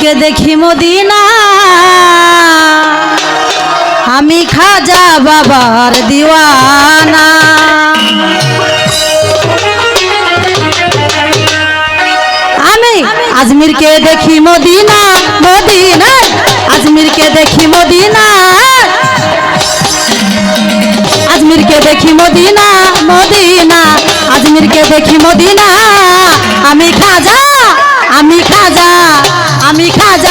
আজমিরকে দেখি মদিনা। আমি খাজা বাবার দিওয়ানা। আমি আজমিরকে দেখি মদিনা মদিনা, আজমিরকে দেখি মদিনা। আজমিরকে দেখি মদিনা মদিনা, আজমিরকে দেখি মদিনা। আমি খাজা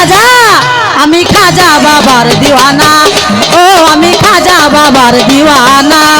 খাজা আমি খাজা বাবার দিওয়ানা। ও আমি খাজা বাবার দিওয়ানা।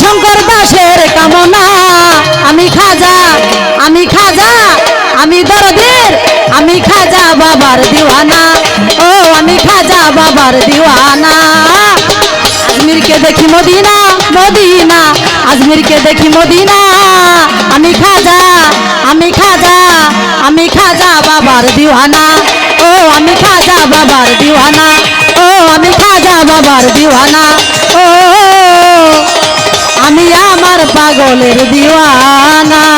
শঙ্কর দাসের কামনা। আমি খাজা আমি খাজা, আমি দরদের, আমি খাজা বাবার দিওয়ানা। ও, আমি খাজা বাবার দিওয়ানা। আজমিরকে দেখি মদিনা মদিনা। আজমিরকে দেখি মদিনা। আমি খাজা আমি খাজা আমি খাজা বাবার দিওয়ানা। ও, আমি খাজা বাবার দিওয়ানা। ও, আমি খাজা বাবার দিওয়ানা। পাগলের দিওয়ানা।